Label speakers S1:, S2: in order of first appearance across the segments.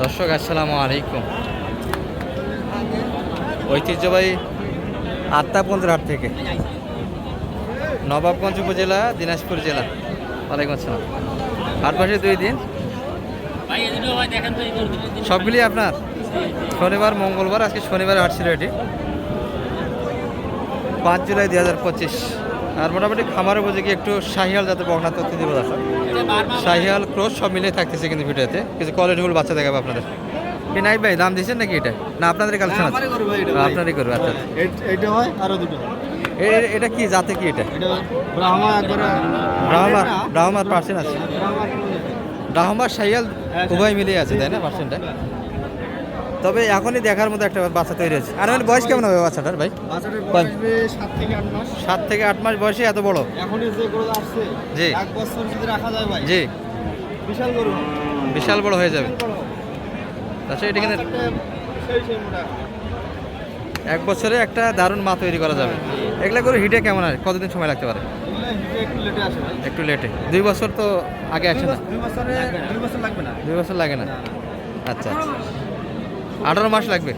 S1: দর্শক, আসসালামু আলাইকুম। ঐতিহ্যবাহী আত্মাপঞ্জের হাট থেকে নবাবগঞ্জ উপজেলা, দিনাজপুর জেলা। ওয়ালাইকুম আসসালাম। আট বসে দুই দিন। সবগুলি আপনার? শনিবার, মঙ্গলবার, আজকে শনিবার হাট ছিল এটি। পাঁচ জুলাই দুই হাজার পঁচিশ। আর মোটামুটি খামার উপযোগী একটু শাহিয়াল যাতে বগনা তথ্য দিব দর্শক? শাহিয়াল ক্রোস সব মিলিয়ে থাকতেছে কিন্তু ভিডিওতে। কিছু কোয়ালিটিফুল বাচ্চা দেখাবো আপনাদের। নাই ভাই দাম দিয়েছেন নাকি এটা? না আপনাদের কালেকশন আছে?
S2: এটা।
S1: আপনারই করবে আচ্ছা আচ্ছা।
S2: এইটা হয় আরও দুটো। হয়।
S1: এটা কি জাতে কি এটা?
S2: এটা ব্রাহ্মা
S1: ব্রাহ্মার ব্রাহ্মার পার্সেন্ট আছে।
S2: ব্রাহ্মার
S1: শাহিয়াল
S2: হ্যাঁ,
S1: উভয় মিলিয়ে আছে তাই না পার্সেন্টটা তবে এখনই দেখার মতো একটা বাচ্চা তৈরি হয়েছে। আর মানে বয়স কেমন হবে বাচ্চাটার ভাই?
S2: সাত থেকে আট মাস।
S1: বয়সে এত বড়?
S2: যে
S1: জি। জি।
S2: বিশাল গরু।
S1: বিশাল বড় হয়ে যাবে।
S2: বড়।
S1: আচ্ছা এটা কিন্তু এক বছরে একটা দারুণ মা তৈরি করা যাবে। এগুলা করে হিটে কেমন হয় কতদিন সময় লাগতে পারে?
S2: একটু লেটে আসে
S1: দুই বছর তো আগে আসে না?
S2: দুই দুই বছর লাগবে না।
S1: দুই বছর লাগে না। আচ্ছা আচ্ছা। আঠারো মাস লাগবে।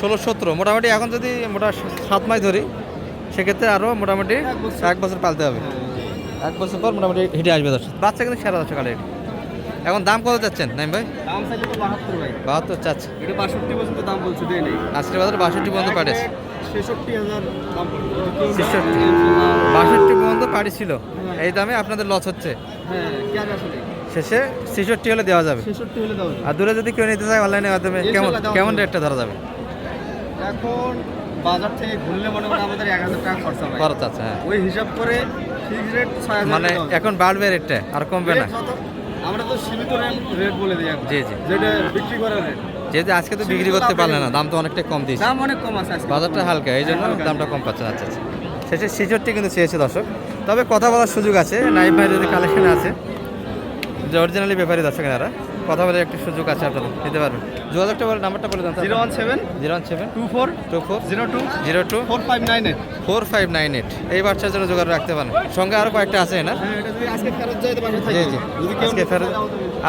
S2: ষোলো সতেরো।
S1: মোটামুটি এখন যদি মোটা সাত মাস ধরি সেক্ষেত্রে আরও মোটামুটি
S2: এক বছর।
S1: এক বছর পালতে হবে। এক বছর পর মোটামুটি হেঁটে আসবে দর্শক। বাচ্চা কিন্তু সেরা দর্শক আলে এখন দাম কত চাচ্ছেন নাইম ভাই?
S2: দাম চাইলে তো বাহাত্তর
S1: চাচ্ছে।
S2: এটা বাষট্টি পর্যন্ত দাম বলছে দেয়
S1: আজকের বাজারে বাষট্টি পর্যন্ত পাঠিয়েছে। বাষট্টি পর্যন্ত পাড়ি ছিল এই দামে আপনাদের লস হচ্ছে।
S2: হ্যাঁ কেন আসলে?
S1: শেষে ছেষট্টি হলে দেওয়া যাবে।
S2: ছেষট্টি হলে দাও
S1: আর দূরে যদি কেউ নিতে চায় অনলাইনের মাধ্যমে কেমন কেমন রেটটা ধরা যাবে?
S2: এখন বাজার থেকে ঘুরলে মনে করেন আমাদের এক হাজার টাকা খরচা হয়।
S1: খরচ আছে হ্যাঁ।
S2: ওই হিসাব করে ফিক্স রেট ছয়
S1: মানে এখন বাড়বে রেটটা আর কমবে না।
S2: আমরা তো সীমিত রেট বলে দিই
S1: জি, জি।
S2: যেটা বিক্রি করার রেট
S1: যেহেতু আজকে তো বিক্রি করতে পারলে না দাম তো অনেকটাই কম দিয়েছে।
S2: দাম অনেক কম আছে
S1: বাজারটা হালকা এই জন্য দামটা কম পাচ্ছেন আচ্ছা আচ্ছা। শেষে ছেষট্টি কিন্তু চেয়েছে দর্শক। তবে কথা বলার সুযোগ আছে নাইব ভাই যদি কালেকশন আছে। যে অরিজিনালি ব্যাপারী দর্শক এনারা কথা বলে একটু সুযোগ আছে আপনাদের নিতে পারবেন। যোগাযোগটা বলে নাম্বারটা বলে দেন
S2: zero one seven
S1: zero one seven
S2: two four
S1: two four
S2: zero two
S1: zero two
S2: four five nine eight.
S1: Four five nine eight. এই বাচ্চার জন্য যোগাযোগ রাখতে পারেন। সঙ্গে আরও কয়েকটা আছে না?
S2: হ্যাঁ
S1: জি আজকে ফেরত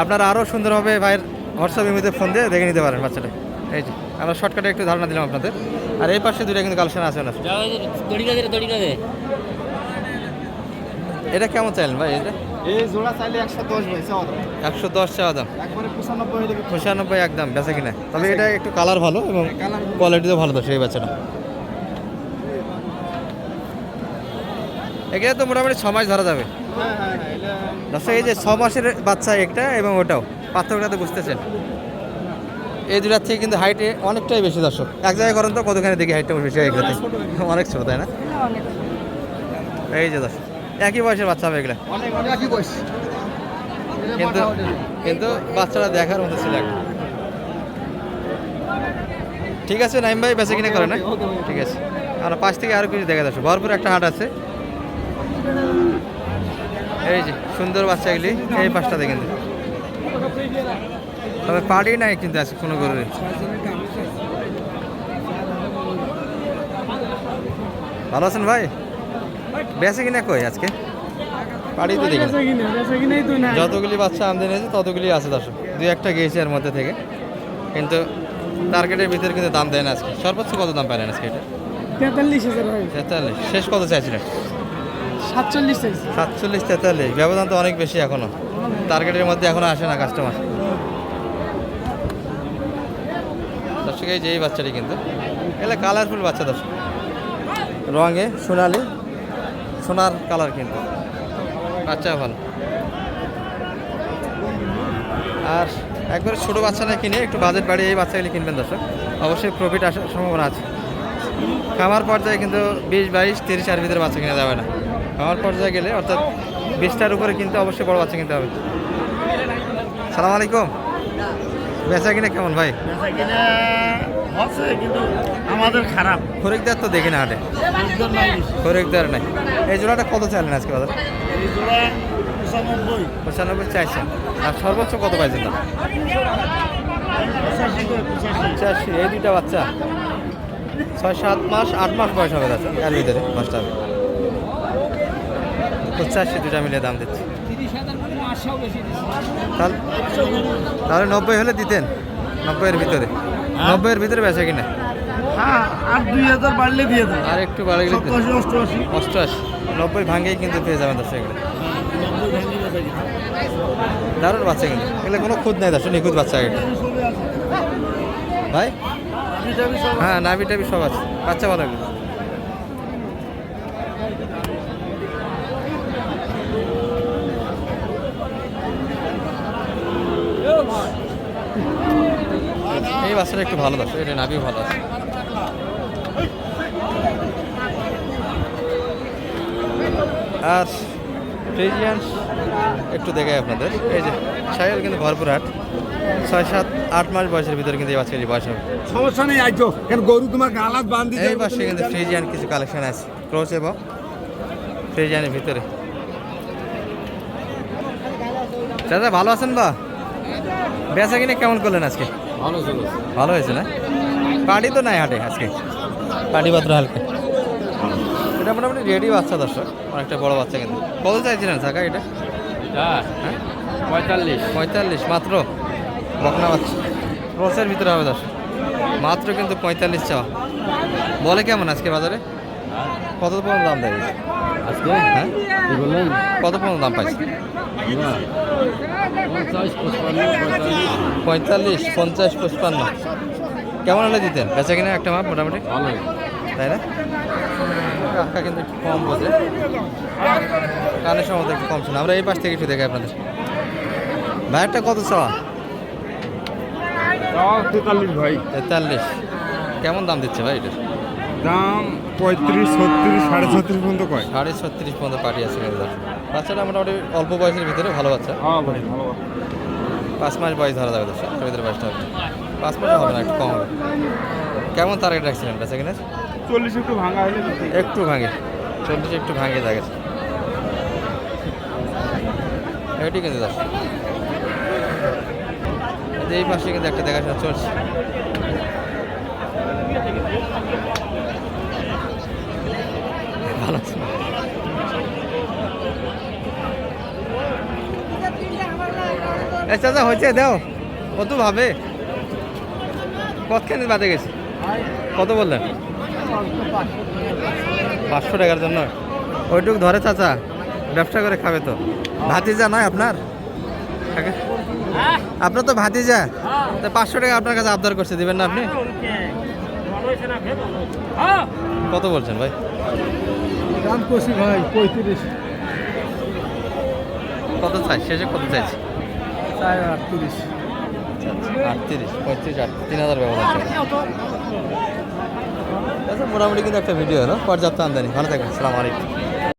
S1: আপনারা আরও সুন্দরভাবে ভাইয়ের হোয়াটসঅ্যাপ ইমেতে ফোন দিয়ে দেখে নিতে পারেন বাচ্চাটা এই যে আমরা শর্টকাটে একটু ধারণা দিলাম আপনাদের। আর এই পাশে দুটো কিন্তু কালেকশন আছে না? এটা কেমন চাইলেন ভাই এটা
S2: এই জোড়া চাইলে একশো দশ ভাই চাওয়া দাম।
S1: একশো দশ চাওয়া দাম।
S2: একবারে পঁচানব্বই হলে বিক্রি।
S1: পঁচানব্বই একদম বেচা কিনা। তবে এটা একটু কালার ভালো এবং কোয়ালিটিও ভালো। এখানে তো মোটামুটি ছ মাস ধরা যাবে।
S2: হ্যাঁ হ্যাঁ হ্যাঁ
S1: দর্শক এই যে ছ মাসের বাচ্চা একটা এবং ওটাও পার্থক্যটা তো বুঝতেছেন। এই দুটার থেকে কিন্তু হাইটে অনেকটাই বেশি দর্শক। এক জায়গায় করেন তো কতখানি দেখি হাইটটা বেশি হয়ে অনেক ছোট তাই না? এই যে দর্শক। একই বয়সের বাচ্চা হবে এগুলা।
S2: অনেক অনেক। একই বয়স।
S1: কিন্তু কিন্তু বাচ্চারা দেখার মতো ছিল এখন। ঠিক আছে নাইম ভাই বেঁচে কিনে করে না। ঠিক আছে। আর পাশ থেকে আরও কিছু দেখা যাচ্ছে। ভরপুর একটা হাট আছে। এই যে সুন্দর বাচ্চাগুলি এই পাশটাতে কিন্তু তবে পাড়ি নাই কিন্তু আছে কোনো গরুরে ভালো আছেন ভাই? বেঁচে কিনা কই আজকে? বাড়িতে দেখি যতগুলি বাচ্চা আমদানি হয়েছে ততগুলি আছে দর্শক। দুই একটা গিয়েছে এর মধ্যে থেকে। কিন্তু টার্গেটের ভিতরে কিন্তু দাম দেয় না আজকে। সর্বোচ্চ কত দাম পাইলেন আজকে এটা?
S3: তেতাল্লিশ হাজার
S1: তেতাল্লিশ। শেষ কত চাইছিলেন?
S3: সাতচল্লিশ
S1: সাতচল্লিশ তেতাল্লিশ। ব্যবধান তো অনেক বেশি এখনও। টার্গেটের মধ্যে এখনও আসে না কাস্টমার দর্শক এই যে এই বাচ্চাটি কিন্তু এগুলো কালারফুল বাচ্চা দর্শক। রঙে সোনালি। সোনার কালার কিন্তু। বাচ্চা ভালো। আর একবারে ছোটো বাচ্চা না কিনে একটু বাজেট বাড়িয়ে এই বাচ্চাগুলি কিনবেন দর্শক। অবশ্যই প্রফিট আসার সম্ভাবনা আছে। খামার পর্যায়ে কিন্তু বিশ, বাইশ, তিরিশ আর ভিতরে বাচ্চা কিনা যাবে না। খামার পর্যায়ে গেলে অর্থাৎ বিশটার উপরে কিন্তু অবশ্যই বড় বাচ্চা কিনতে হবে। সালাম আলাইকুম। বেচা কিনা কেমন ভাই?
S2: বেচা কিনা কিন্তু আমাদের খারাপ।
S1: খরিকদার তো দেখি না হাটে। খরিকদার নাই এই জোড়াটা কত চাইলেন আজকে বাজার?
S2: এই জোড়া পঁচানব্বই।
S1: পঁচানব্বই চাইছেন আর সর্বোচ্চ কত পাইছেন? না
S2: পঁচাশি।
S1: এই দুইটা বাচ্চা। ছয় সাত মাস আট মাস বয়স হবে দাদা এর ভিতরে বাচ্চা হবে। পঁচাশি দুটা মিলে দাম দিচ্ছি। তাহলে তাহলে নব্বই হলে দিতেন নব্বইয়ের ভিতরে। নব্বইয়ের ভিতরে বেচা কিনা?
S2: হ্যাঁ আর দুই হাজার বাড়লে দিয়ে দেবো।
S1: আর একটু বাড়ে গেলে দিতেন।
S2: সপ্তাশি অষ্টআশি।
S1: অষ্টআশি। নব্বই ভাঙেই কিন্তু পেয়ে যাবেন দর্শক এগুলো। দারুণ বাচ্চা কিন্তু। এগুলো কোনো খুদ নাই দর্শক নিখুঁত বাচ্চা ভাই? হ্যাঁ নাবি টাবি সব আছে। বাচ্চা ভালো এগুলো এই বাচ্চাটা একটু ভালো দর্শক এটা নাবিও ভালো আছে। আর ফ্রিজিয়ান একটু দেখাই আপনাদের। এই যে সাইকেল কিন্তু ভরপুর হাট। ছয় সাত আট মাস বয়সের ভিতরে কিন্তু এই বাচ্চাটি বয়স হবে।
S2: সমস্যা নেই আইতো কেন গরু তোমার গালাত বান্ধি
S1: এই পাশে কিন্তু ফ্রিজিয়ান কিছু কালেকশন আছে। ক্রোচ এবং ফ্রিজিয়ানের ভিতরে। দাদা ভালো আছেন বা? বেচা কিনে কেমন করলেন আজকে?
S2: ভালো ছিল।
S1: ভালো হয়েছে না? পার্টি তো নাই হাটে আজকে। পার্টি পাত্র হালকা। এটা মোটামুটি রেডি বাচ্চা দর্শক অনেকটা বড় বাচ্চা কিন্তু। কত চাইছিলেন টাকা এটা? হ্যাঁ?
S2: পঁয়তাল্লিশ।
S1: পঁয়তাল্লিশ মাত্র? বকনা বাচ্চা। ক্রসের ভিতরে হবে দর্শক। মাত্র কিন্তু পঁয়তাল্লিশ চাওয়া। বলে কেমন আজকে বাজারে? কত পর্যন্ত দাম দেয়? এটা?
S2: আজকে
S1: হ্যাঁ?
S2: কি বললেন?
S1: কত পর্যন্ত দাম পাইছে?
S2: পঁয়তাল্লিশ
S1: পঞ্চাশ পঁচপান্ন। কেমন হলে দিতেন বেচা কিনা একটা মাপ মোটামুটি?
S2: ভালো
S1: তাই না? কাকা কিন্তু একটু কম বোঝে। কানের সম্বন্ধে একটু কম শোনা আমরা এই পাশ থেকে একটু দেখে আপনাদের। ভাইয়েরটা কত চাওয়া?
S2: তেতাল্লিশ ভাই।
S1: তেতাল্লিশ। কেমন দাম দিচ্ছে ভাই এটার
S2: দাম পঁয়ত্রিশ ছত্রিশ সাড়ে ছত্রিশ পর্যন্ত কয়?
S1: সাড়ে ছত্রিশ পর্যন্ত পার্টি আছে দর্শক। বাচ্চাটা মোটামুটি অল্প বয়সের ভিতরে ভালো বাচ্চা।
S2: হ্যাঁ ভাই ভালো
S1: পাঁচ মাস বয়স ধরা যাবে এর ভিতরে বয়সটা হবে। পাঁচ মাস হবে না একটু কম হবে। কেমন টার্গেট রাখছিলেন কিনা?
S2: চল্লিশ একটু ভাঙা হলে
S1: একটু ভাঙে চল্লিশ একটু ভাঙে জায়গা এটি কিন্তু দর্শক। যে এই পাশে কিন্তু একটা দেখাশোনা চলছে। ভালো চাচা, হয়েছে, দেও। কত ভাবে? কতখানি বাদে গেছে? কত বললেন? পাঁচশো টাকার জন্য। ওইটুকু ধরে চাচা, ব্যবসা করে খাবে তো। ভাতিজা নয় আপনার? আপনার তো ভাতিজা। তা পাঁচশো টাকা আপনার কাছে আবদার করছে, দিবেন না আপনি? কত বলছেন ভাই?
S3: দাম কষি ভাই পঁয়ত্রিশ।
S1: কত চাই? শেষে কত চাইছি?
S3: চার আটত্রিশ।
S1: আটত্রিশ পঁয়ত্রিশ আট তিন হাজার ব্যবহার আচ্ছা মোটামুটি কিন্তু একটা ভিডিও হলো। পর্যাপ্ত আমদানি। ভালো থাকবেন সালাম আলাইকুম।